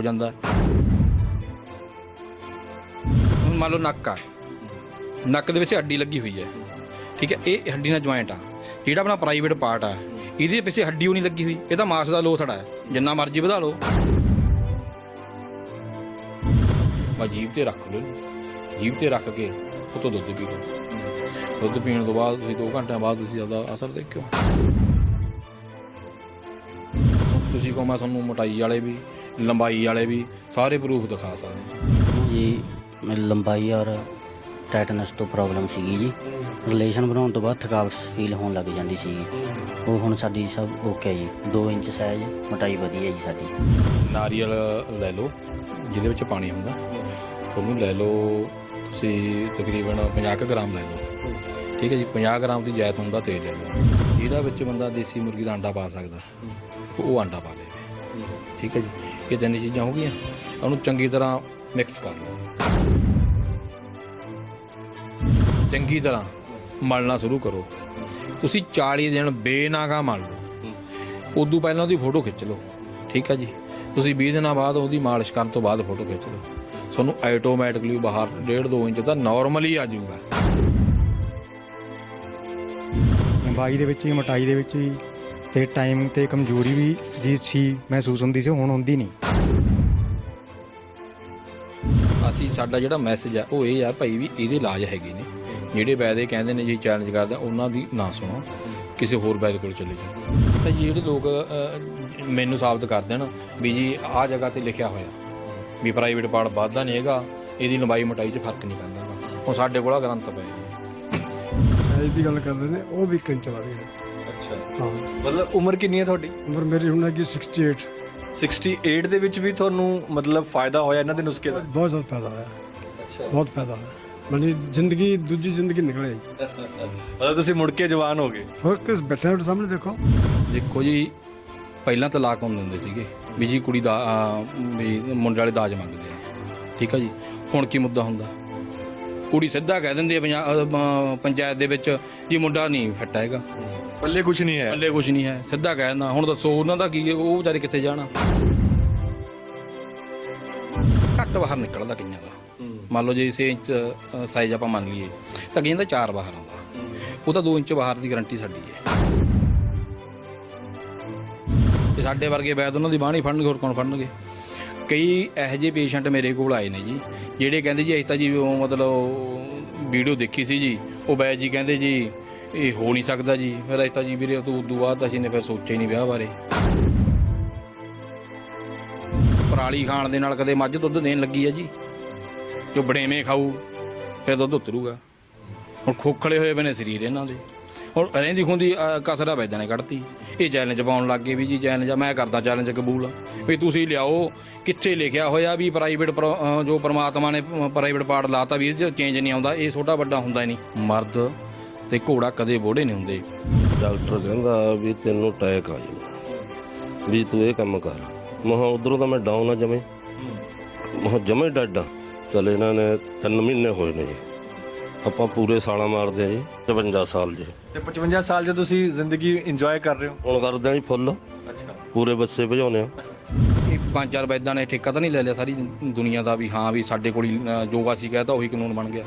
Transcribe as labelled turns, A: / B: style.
A: ਹੋ ਜਾਂਦਾ ਹੁਣ ਮੰਨ ਲਓ ਨੱਕ ਆ। ਨੱਕ ਦੇ ਵਿੱਚ ਹੱਡੀ ਲੱਗੀ ਹੋਈ ਹੈ। ਠੀਕ ਹੈ, ਇਹ ਹੱਡੀ ਨਾਲ ਜੁਆਇੰਟ ਆ। ਜਿਹੜਾ ਆਪਣਾ ਪ੍ਰਾਈਵੇਟ ਪਾਰਟ ਆ, ਇਹਦੇ ਪਿੱਛੇ ਹੱਡੀ ਉਹ ਨਹੀਂ ਲੱਗੀ ਹੋਈ। ਇਹ ਤਾਂ ਮਾਸ ਦਾ ਲੋਥੜਾ ਹੈ। ਜਿੰਨਾ ਮਰਜ਼ੀ ਵਧਾ ਲਓ। ਬਾ ਜੀਭ ਤੇ ਰੱਖ ਲਓ। ਜੀਭ ਤੇ ਰੱਖ ਕੇ ਉਹ ਤੋਂ ਦੁੱਧ ਪੀ ਲਓ। ਦੁੱਧ ਪੀਣ ਤੋਂ ਬਾਅਦ ਤੁਸੀਂ 2 ਘੰਟਿਆਂ ਬਾਅਦ ਤੁਸੀਂ ਆਪਦਾ ਅਸਰ ਦੇਖਿਓ। ਤੁਸੀਂ ਕਹੋ ਮੈਂ ਤੁਹਾਨੂੰ ਮੋਟਾਈ ਵਾਲੇ ਵੀ ਲੰਬਾਈ ਵਾਲੇ ਵੀ ਸਾਰੇ ਪ੍ਰੂਫ ਦਿਖਾ ਸਕਦੇ
B: ਜੀ। ਲੰਬਾਈ ਔਰ ਟੈਟਨਸ ਤੋਂ ਪ੍ਰੋਬਲਮ ਸੀਗੀ ਜੀ। ਰਿਲੇਸ਼ਨ ਬਣਾਉਣ ਤੋਂ ਬਾਅਦ ਥਕਾਵਟ ਫੀਲ ਹੋਣ ਲੱਗ ਜਾਂਦੀ ਸੀ ਉਹ ਹੁਣ ਸਾਡੀ ਸਭ ਓਕੇ ਜੀ। 2 ਇੰਚ ਸਾਈਜ਼ ਮੋਟਾਈ ਵਧੀਆ ਜੀ ਸਾਡੀ।
A: ਨਾਰੀਅਲ ਲੈ ਲਓ ਜਿਹਦੇ ਵਿੱਚ ਪਾਣੀ ਹੁੰਦਾ। ਉਹਨੂੰ ਲੈ ਲਓ ਤੁਸੀਂ ਤਕਰੀਬਨ 50 ਕੁ ਗ੍ਰਾਮ ਲੈ ਲਓ। ਠੀਕ ਹੈ ਜੀ 50 ਗ੍ਰਾਮ ਦੀ ਜੈਤੂਨ ਦਾ ਤੇਲ ਲੈ ਲਓ। ਜਿਹਦਾ ਵਿੱਚ ਬੰਦਾ ਦੇਸੀ ਮੁਰਗੀ ਦਾ ਅੰਡਾ ਪਾ ਸਕਦਾ। ਉਹ ਅੰਡਾ ਪਾ ਲਵੇ ਠੀਕ ਹੈ ਜੀ। ਇਹ ਤਿੰਨ ਚੀਜ਼ਾਂ ਹੋ ਗਈਆਂ। ਉਹਨੂੰ ਚੰਗੀ ਤਰ੍ਹਾਂ ਮਿਕਸ ਕਰ ਲਓ। ਚੰਗੀ ਤਰ੍ਹਾਂ ਮਲਣਾ ਸ਼ੁਰੂ ਕਰੋ। ਤੁਸੀਂ 40 ਦਿਨ ਬੇਨਾਗਾ ਮਲ ਲਓ। ਉਦੋਂ ਪਹਿਲਾਂ ਉਹਦੀ ਫੋਟੋ ਖਿੱਚ ਲਓ। ਠੀਕ ਹੈ ਜੀ। ਤੁਸੀਂ 20 ਦਿਨਾਂ ਬਾਅਦ ਉਹਦੀ ਮਾਲਿਸ਼ ਕਰਨ ਤੋਂ ਬਾਅਦ ਫੋਟੋ ਖਿੱਚ ਲਓ। ਤੁਹਾਨੂੰ ਆਟੋਮੈਟਿਕਲੀ ਬਾਹਰ 1.5 2 ਇੰਚ ਤਾਂ ਨਾਰਮਲੀ ਆ ਜਾਊਗਾ।
C: ਲੰਬਾਈ ਦੇ ਵਿੱਚ ਹੀ, ਮੋਟਾਈ ਦੇ ਵਿੱਚ ਹੀ ਤੇ ਟਾਈਮ ਤੇ ਕਮਜ਼ੋਰੀ ਵੀ ਜੀ ਸੀ ਮਹਿਸੂਸ ਹੁੰਦੀ ਸੀ ਹੁਣ ਹੁੰਦੀ ਨਹੀਂ।
A: ਅਸੀਂ ਸਾਡਾ ਜਿਹੜਾ ਮੈਸੇਜ ਆ ਉਹ ਇਹ ਆ ਭਾਈ ਵੀ ਇਹਦੇ ਇਲਾਜ ਹੈਗੇ ਨੇ। ਜਿਹੜੇ ਵੈਦੇ ਕਹਿੰਦੇ ਨੇ ਜੀ ਚੈਲੰਜ ਕਰਦਾ ਉਹਨਾਂ ਦੀ ਨਾ ਸੁਣੋ ਕਿਸੇ ਹੋਰ ਵੈਦ ਕੋਲ ਚਲੇ ਜਾਓ। ਤਾਂ ਜਿਹੜੇ ਲੋਕ ਅਹ, ਮੈਨੂੰ ਸਾਬਤ ਕਰ ਦੇਣ ਵੀ ਜੀ ਆਹ ਜਗ੍ਹਾ ਤੇ ਲਿਖਿਆ ਹੋਇਆ। ਵੀ ਪ੍ਰਾਈਵੇਟ ਪਾਰਟ ਵੱਧਦਾ ਨਹੀਂ ਹੈਗਾ ਇਹਦੀ ਲੰਬਾਈ ਮੋਟਾਈ 'ਚ ਫ਼ਰਕ ਨਹੀਂ ਪੈਂਦਾ ਗਾ। ਉਹ ਸਾਡੇ ਕੋਲ ਆ ਗ੍ਰੰਥ ਪਏ ਨੇ।
D: ਦੀ ਗੱਲ ਕਰਦੇ ਨੇ ਉਹ ਵੀ ਚਲਾ ਰਹੀ ਹੈ
E: ਅੱਛਾ
D: ਹਾਂ।
E: ਮਤਲਬ ਉਮਰ ਕਿੰਨੀ ਹੈ ਤੁਹਾਡੀ?
D: ਉਮਰ ਮੇਰੀ ਹੁਣ ਹੈਗੀ 68
E: 68 ਦੇ ਵਿੱਚ ਵੀ ਤੁਹਾਨੂੰ ਮਤਲਬ ਫਾਇਦਾ ਹੋਇਆ ਇਹਨਾਂ ਦੇ ਨੁਸਖੇ ਦਾ?
D: ਬਹੁਤ ਜ਼ਿਆਦਾ ਫਾਇਦਾ ਹੋਇਆ।
E: ਅੱਛਾ।
D: ਬਹੁਤ ਫਾਇਦਾ ਹੋਇਆ। ਮਤਲਬ ਜ਼ਿੰਦਗੀ ਦੂਜੀ ਜ਼ਿੰਦਗੀ ਨਿਕਲੇ।
E: ਮਤਲਬ ਤੁਸੀਂ ਮੁੜ ਕੇ ਜਵਾਨ ਹੋ ਗਏ।
D: ਹੋਰ ਕਿਸ ਬੈਠੇ ਤੁਹਾਡੇ ਸਾਹਮਣੇ ਦੇਖੋ।
A: ਦੇਖੋ ਜੀ ਪਹਿਲਾਂ ਤਲਾਕ ਹੁੰਦੇ ਹੁੰਦੇ ਸੀਗੇ। ਵੀ ਜੀ ਕੁੜੀ ਦਾ ਵੀ ਮੁੰਡੇ ਵਾਲੇ ਦਾਜ ਮੰਗਦੇ ਨੇ ਠੀਕ ਆ ਜੀ? ਹੁਣ ਕੀ ਮੁੱਦਾ ਹੁੰਦਾ? ਕੁੜੀ ਸਿੱਧਾ ਕਹਿ ਦਿੰਦੀ ਹੈ ਪੰਜਾ- ਅਹ, ਪੰਚਾਇਤ ਦੇ ਵਿੱਚ ਜੀ ਮੁੰਡਾ ਨਹੀਂ ਫਿੱਟ ਹੈਗਾ।
E: ਪੱਲੇ ਕੁਝ ਨਹੀਂ ਹੈ।
A: ਪੱਲੇ ਕੁਝ ਨਹੀਂ ਹੈ। ਸਿੱਧਾ ਕਹਿ ਦਿੰਦਾ, ਹੁਣ ਦੱਸੋ, ਉਹਨਾਂ ਦਾ ਕੀ ਹੈ? ਉਹ ਵਿਚਾਰੇ ਕਿੱਥੇ ਜਾਣਾ? ਘੱਟ ਬਾਹਰ ਨਿਕਲਦਾ ਕਈਆਂ ਦਾ। ਮੰਨ ਲਓ ਜੇ ਇਸੇ ਇੰਚ ਸਾਈਜ਼ ਆਪਾਂ ਮੰਨ ਲਈਏ, ਤਾਂ ਕਈਆਂ ਦਾ 4 ਬਾਹਰ ਆਉਂਦਾ। ਉਹਦਾ 2 ਇੰਚ ਬਾਹਰ ਦੀ ਗਾਰੰਟੀ ਸਾਡੀ ਹੈ। ਤੇ ਸਾਡੇ ਵਰਗੇ ਵੈਦ ਉਹਨਾਂ ਦੀ ਬਾਹ ਫੜਨਗੇ, ਹੋਰ ਕੌਣ ਫੜਨਗੇ? ਕਈ ਇਹੋ ਜਿਹੇ ਪੇਸ਼ੈਂਟ ਮੇਰੇ ਕੋਲ ਆਏ ਨੇ ਜੀ, ਜਿਹੜੇ ਕਹਿੰਦੇ ਜੀ, ਅਸੀਂ ਤਾਂ ਜੀ ਉਹ ਮਤਲਬ, ਵੀਡੀਓ ਦੇਖੀ ਸੀ ਜੀ, ਉਹ ਵੈਦ ਜੀ ਕਹਿੰਦੇ ਜੀ ਇਹ ਹੋ ਨਹੀਂ ਸਕਦਾ ਜੀ। ਫਿਰ ਅਸੀਂ ਤਾਂ ਜੀ ਵੀਰੇ ਤੋਂ ਉਦੋਂ ਬਾਅਦ ਅਸੀਂ ਨੇ ਫਿਰ ਸੋਚਿਆ ਹੀ ਨਹੀਂ ਵਿਆਹ ਬਾਰੇ। ਪਰਾਲੀ ਖਾਣ ਦੇ ਨਾਲ ਕਦੇ ਮੱਝ ਦੁੱਧ ਦੇਣ ਲੱਗੀ ਆ ਜੀ। ਜੋ ਬੜੇਵੇਂ ਖਾਊ ਫਿਰ ਦੁੱਧ ਉਤਰੂਗਾ। ਹੁਣ ਖੋਖਲੇ ਹੋਏ ਬਨੇ ਸਰੀਰ ਇਹਨਾਂ ਦੇ। ਹੁਣ ਰਹਿੰਦੀ ਖੁੰਦੀ ਅਹ, ਕਸਰਾ ਵੈਦਾਂ ਨੇ ਕੱਢਤੀ। ਇਹ ਚੈਲੰਜ ਪਾਉਣ ਲੱਗ ਗਏ ਵੀ ਜੀ ਚੈਲੰਜ ਮੈਂ ਕਰਦਾ ਚੈਲੰਜ ਕਬੂਲ ਵੀ ਤੁਸੀਂ ਲਿਆਓ ਕਿੱਥੇ ਲਿਖਿਆ ਹੋਇਆ ਵੀ ਪ੍ਰਾਈਵੇਟ ਜੋ ਪ੍ਰਮਾਤਮਾ ਨੇ ਪ੍ਰਾਈਵੇਟ ਪਾਰਟ ਲਾਤਾ ਵੀ ਇਹਦੇ ਚੇਂਜ ਨਹੀਂ ਆਉਂਦਾ ਇਹ ਛੋਟਾ ਵੱਡਾ ਹੁੰਦਾ ਹੀ ਨਹੀਂ। ਮਰਦ ਤੇ ਘੋੜਾ ਕਦੇ ਬੋੜੇ ਨਹੀਂ ਹੁੰਦੇ।
F: ਡਾਕਟਰ ਕਹਿੰਦਾ ਵੀ ਤੈਨੂੰ ਅਟੈਕ ਆ ਜਾਣਾ। ਵੀ ਤੂੰ ਇਹ ਕੰਮ ਕਰ। ਮਹਾ ਉਧਰੋਂ ਤਾਂ ਮੈਂ ਡਾਊਨ ਆ ਜਮੇ। ਮਹਾ ਜਮੇ ਡੱਡਾ ਚਲ ਇਹਨਾਂ ਨੇ 3 ਮਹੀਨੇ ਹੋਏ ਨੇ ਜੀ। ਆਪਾਂ ਪੂਰੇ ਸਾਲਾਂ ਮਾਰਦੇ ਆ ਜੀ 55 ਸਾਲ ਜੀ।
E: ਤੇ 55 ਸਾਲ ਜੇ ਤੁਸੀਂ ਜ਼ਿੰਦਗੀ ਇੰਜੋਏ ਕਰ ਰਹੇ ਹੋ?
F: ਹੁਣ ਕਰਦੇ ਆ ਜੀ ਫੁੱਲ।
E: ਅੱਛਾ।
F: ਪੂਰੇ ਬੱਸੇ ਭਜਾਉਨੇ ਆ।
A: ਪੰਜ ਚਾਰ ਵੈਦਾਂ ਨੇ ਠੇਕਾ ਤਾਂ ਨਹੀਂ ਲੈ ਲਿਆ ਸਾਰੀ ਦੁਨੀਆ ਦਾ ਵੀ ਹਾਂ ਵੀ ਸਾਡੇ ਕੋਲ ਹੀ ਅ, ਜੋ ਅਸੀਂ ਕਹਿਤਾ ਉਹੀ ਕਾਨੂੰਨ ਬਣ ਗਿਆ।